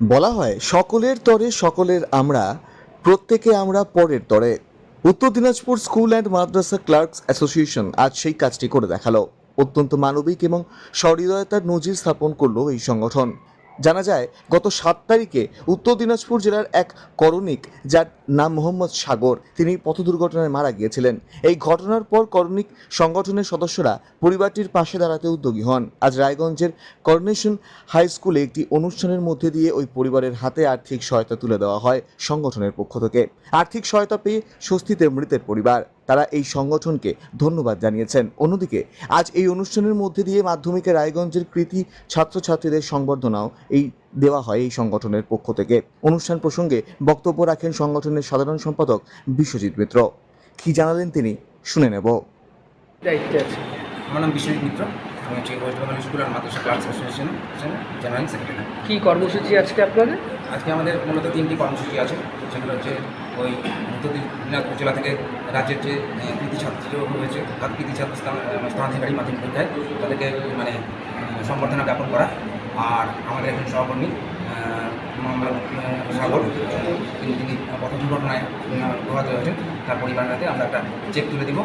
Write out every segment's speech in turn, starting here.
বলা হয়, সকলের তরে সকলের আমরা, প্রত্যেকে আমরা পরের তরে। Uttar Dinajpur school and Madrasa clerks association আজ সেই কাজটি করে দেখাল। অত্যন্ত মানবিক এবং সহৃদয়তার নজির স্থাপন করল এই সংগঠন। জানা যায়, গত সাত তারিখে উত্তর দিনাজপুর জেলার এক করণিক, যার নাম মোহাম্মদ সাগর, তিনি পথ দুর্ঘটনায় মারা গিয়েছিলেন। এই ঘটনার পর করণিক সংগঠনের সদস্যরা পরিবারটির পাশে দাঁড়াতে উদ্যোগী হন। আজ রায়গঞ্জের করনেশন হাই স্কুলে একটি অনুষ্ঠানের মধ্যে দিয়ে ওই পরিবারের হাতে আর্থিক সহায়তা তুলে দেওয়া হয় সংগঠনের পক্ষ থেকে। আর্থিক সহায়তা পেয়ে স্বস্তিতে মৃতের পরিবার। তারা এই সংগঠনকে ধন্যবাদ জানিয়েছেন। অন্যদিকে আজ এই অনুষ্ঠানের মধ্যে দিয়ে মাধ্যমিকে রায়গঞ্জের কৃতি ছাত্রছাত্রীদের সংবর্ধনাও এই দেওয়া হয় এই সংগঠনের পক্ষ থেকে। অনুষ্ঠান প্রসঙ্গে বক্তব্য রাখেন সংগঠনের সাধারণ সম্পাদক বিশ্বজিৎ মিত্র। কি জানালেন তিনি শুনে নেব। আমার নাম বিশ্বজিৎ মিত্র। আমি হচ্ছে ওয়েস্ট বেঙ্গল স্কুল আর মাদ্রাসা ক্লাস অ্যাসোসিয়েশন জেনারেল সেক্রেটারি। কি কর্মসূচি আজকে আপনাদের? আজকে আমাদের মূলত তিনটি কর্মসূচি আছে। সেগুলো হচ্ছে ওই উত্তর দিনাজপুর জেলা থেকে রাজ্যের যে কৃতি ছাত্র রয়েছে তার কৃতি ছাত্র স্থানাধিকারী মাধ্যমিক পরীক্ষায় তাদেরকে মানে সম্বর্ধনা জ্ঞাপন করা। আর আমাদের একজন সহকর্মী মোহাম্মদ সাগর তিনি তিনি পথ দুর্ঘটনায় আহ, প্রভাত হয়েছেন। তার পরিবারের হাতে আমরা একটা চেক তুলে দিব।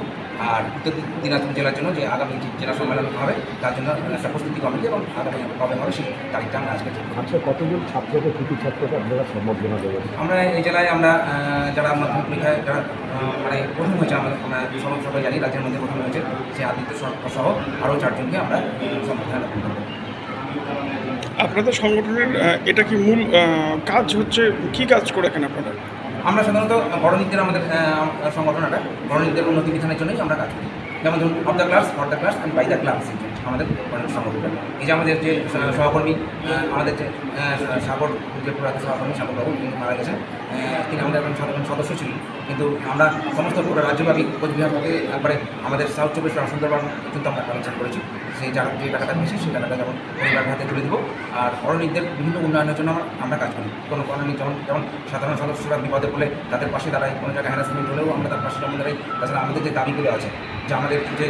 আর উত্তর দিনাজপুর জেলার জন্য যে আগামী জেলা সম্মেলন হবে তার জন্য একটা প্রস্তুতি কমিটি এবং আগামী কবে হবে সেই তারিখটা আমরা আজকে। আচ্ছা কতজন ছাত্রকে কৃতি ছাত্রকে আপনারা সম্বর্ধনা দেবেন আমরা এই জেলায় আমরা যারা মাধ্যমিক পরীক্ষায় যারা মানে প্রথম হয়েছে আমরা আমরা সবাই সবাই জানি রাজ্যের মধ্যে প্রথম হয়েছে সে আদিত্য সহ- সহ আরও চারজনকে আমরা সম্বর্ধনা করব আপনাদের সংগঠনের এটা কি মূল কাজ হচ্ছে, কি কাজ করে এখানে আপনারা? আমরা সাধারণত বড়নীতির আমাদের সংগঠন এটা। বড়নীতির উন্নতি বিধানের জন্যই আমরা কাজ করি। যেমন ধরুন of the class for the class and by the class আমাদের সংগঠন এই যে আমাদের যে সহকর্মী আমাদের যে সাগর যে প্রয়াত সহকর্মী সাগরবাবু তিনি মারা গেছেন। তিনি আমাদের একজন সাধারণ সদস্য ছিলেন। কিন্তু আমরা সমস্ত পুরো রাজ্যব্যাপী কোচবিহার থেকে একবারে আমাদের সাউথ চব্বিশ পরগনা সুন্দরবন পর্যন্ত আমরা কালেকশন করেছি। সেই যা যে টাকাটা পেয়েছি সেই টাকাটা যেমন পরিবারের হাতে তুলে দেবো। আর করণীদের বিভিন্ন উন্নয়নের জন্য আমরা কাজ করি। কোনো করণী যেমন যেমন সাধারণ সদস্যরা বিপদে পড়লে তাদের পাশে দাঁড়াই কোনো জায়গায় হ্যারাসমেন্ট হলেও আমরা তার পাশে যেমন দাঁড়াই তাছাড়া আমাদের যে দাবিগুলো আছে যে আমাদের যে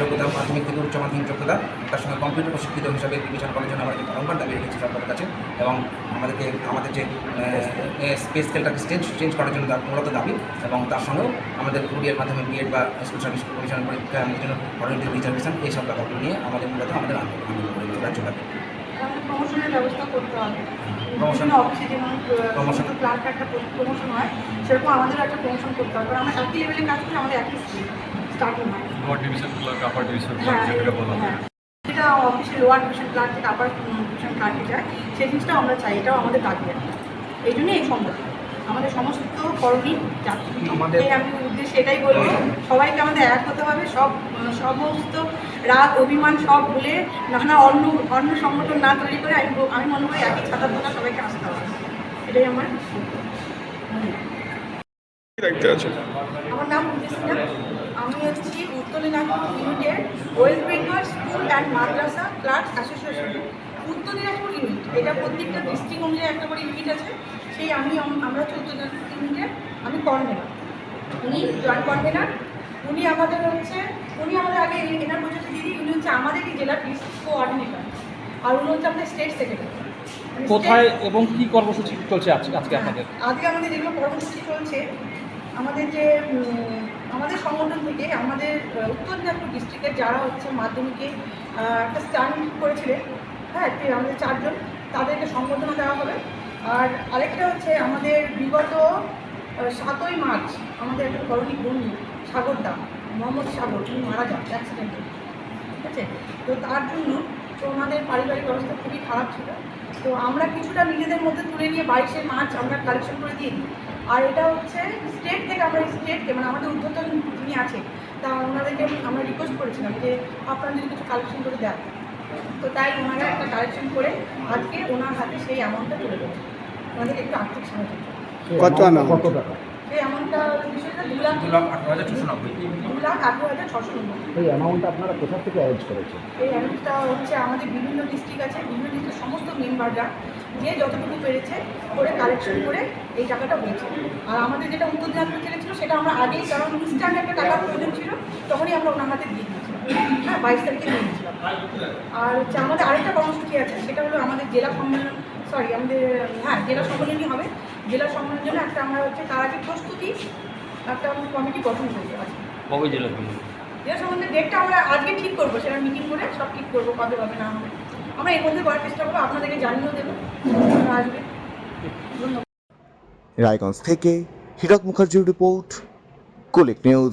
যোগ্যতা মাধ্যমিক থেকে উচ্চ মাধ্যমিক যোগ্যতা তার সঙ্গে কম্পিউটার প্রশিক্ষিত হিসাবে বিবেচনা করার জন্য কিন্তু বারংবার দাবি রেখেছি সরকারের কাছে এবং আমাদেরকে আমাদের যে স্পেস স্কেলটাকে চেঞ্জ চেঞ্জ করার জন্য মূলত দাবি এবং তার সঙ্গেও আমাদের কুরিয়ার মাধ্যমে বিএড বা স্কুল সার্ভিস কমিশন পরীক্ষায় আমাদের জন্য অরিয়েন্টেড রিজার্ভেশন এইসব ব্যাপারগুলো নিয়ে আমাদের মূলত আমাদের আন্দোলন আন্দোলন করে প্রমোশনের ব্যবস্থা করতে হবে? বিভিন্ন অফিসে যেমন? একটা প্রমোশন হয় সেরকম আমাদের একটা প্রমোশন করতে হবে কারণ আমরা একই লেভেলে কাজ করি আমাদের একই স্টার্টিং হয় lower division clerk upper division হ্যাঁ ক্লার্ক যেটাকে বলা হয়। সেটা অফিসে লোয়ার ডিভিশন ক্লার্ক থেকে আপার ডিভিশন ক্লার্কে যায় সেই জিনিসটাও আমরা চাই এটাও আমাদের দাবি এই জন্যই এই আমাদের সমস্ত কর্মী যাত্রী। আমি উদ্দেশ্যে এটাই বলব সবাইকে আমাদের এক হতে হবে সব সমস্ত রাগ অভিমান সব ভুলে নানা অন্য অন্য সংগঠন না তৈরি করে আমি আমি মনে করি একই ছাতার তলা সবাইকে আসতে হবে। এটাই আমার আমার নাম আমি হচ্ছি উত্তর দিনাজপুর ইউনিটের West Bengal school and Madrasa class association. Uttar Dinajpur unit এটা প্রত্যেকটা ডিস্ট্রিক্ট অনুযায়ী একটা করে ইউনিট আছে। সেই আমি আমরা হচ্ছে উত্তর দিনাজপুর ইউনিটের আমি কনভেনার উনি জয়েন্ট কনভেনার উনি আমাদের হচ্ছে উনি আমাদের আগে এনার পরিচয় দিদি উনি হচ্ছে আমাদের এই জেলার ডিস্ট্রিক্ট কোঅর্ডিনেটর আর উনি হচ্ছে আমাদের স্টেট সেক্রেটারি কোথায় এবং কি কর্মসূচি চলছে আজকে আজকে হ্যাঁ, আপনাদের আজকে আমাদের যেগুলো কর্মসূচি চলছে আমাদের যে আমাদের সংগঠন থেকে আমাদের উত্তর দিনাজপুর ডিস্ট্রিক্টের যারা হচ্ছে মাধ্যমিকে একটা স্ট্যান্ড করেছিলেন হ্যাঁ আমাদের চারজন, তাদেরকে সম্বোধনা দেওয়া হবে। আর আরেকটা হচ্ছে আমাদের বিগত সাতই মার্চ, আমাদের একটা করণী বন্ধু, সাগরদা, মোহাম্মদ সাগর তিনি মারা যান অ্যাক্সিডেন্টে ঠিক আছে? তো তার জন্য, তো ওনাদের পারিবারিক অবস্থা খুবই খারাপ ছিল। তো আমরা কিছুটা নিজেদের মধ্যে তুলে নিয়ে বাইশে মার্চ আমরা কালেকশন করে দিয়ে দিই। আর এটা হচ্ছে স্টেট থেকে আমরা স্টেটকে মানে আমাদের উদ্বোধন যিনি আছে তা ওনাদেরকে আমরা রিকোয়েস্ট করেছিলাম যে আপনারা যদি কিছু কালেকশন করে দেন। তো তাই ওনারা একটা কালেকশন করে আজকে ওনার হাতে সেই অ্যামাউন্টটা তুলে দেবে ওনাদেরকে একটু আর্থিক সাহায্য কত কত টাকা? সেই অ্যামাউন্টটা বিষয়টা দু লাখ দু লাখ আঠারো হাজার ছশো নব্বই। দু লাখ আঠেরো হাজার ছশো নব্বই। এই অ্যামাউন্টটা আপনারা কোথা থেকে অ্যারেঞ্জ করেছেন? এই অ্যামাউন্টটা হচ্ছে আমাদের বিভিন্ন ডিস্ট্রিক্ট আছে বিভিন্ন ডিস্ট্রিক্টের সমস্ত মেম্বাররা যে যতটুকু পেরেছে করে কালেকশন করে এই টাকাটা হয়েছে। আর আমাদের যেটা উত্তর দিনাজপুর থেকে ছিল সেটা আমরা আগেই কারণ ইনস্ট্যান্ট একটা টাকার প্রয়োজন ছিল তখনই আমরা ওনার হাতে দিয়ে দিয়েছিলাম। হ্যাঁ বাইশ তারিখে নিয়ে নিয়েছিলাম আর হচ্ছে আমাদের আরেকটা কর্মসূচি আছে সেটা হলো আমাদের জেলা সম্মেলন সরি আমাদের হ্যাঁ জেলা সম্মেলনই হবে। জেলা সম্মেলনের জন্য একটা আমরা হচ্ছে তার আগে প্রস্তুতি একটা আমাদের কমিটি গঠন করতে কবে জেলা জেলা সম্বন্ধে ডেটটা আমরা আজকে ঠিক করব সেটা মিটিং করে সব ঠিক করব কবে হবে না হবে। আমরা এর মধ্যে করার চেষ্টা করব আপনাদেরকে জানিয়েও দেবো। আসবে ধন্যবাদ। রায়গঞ্জ থেকে হীরক মুখার্জির রিপোর্ট কুলিক নিউজ।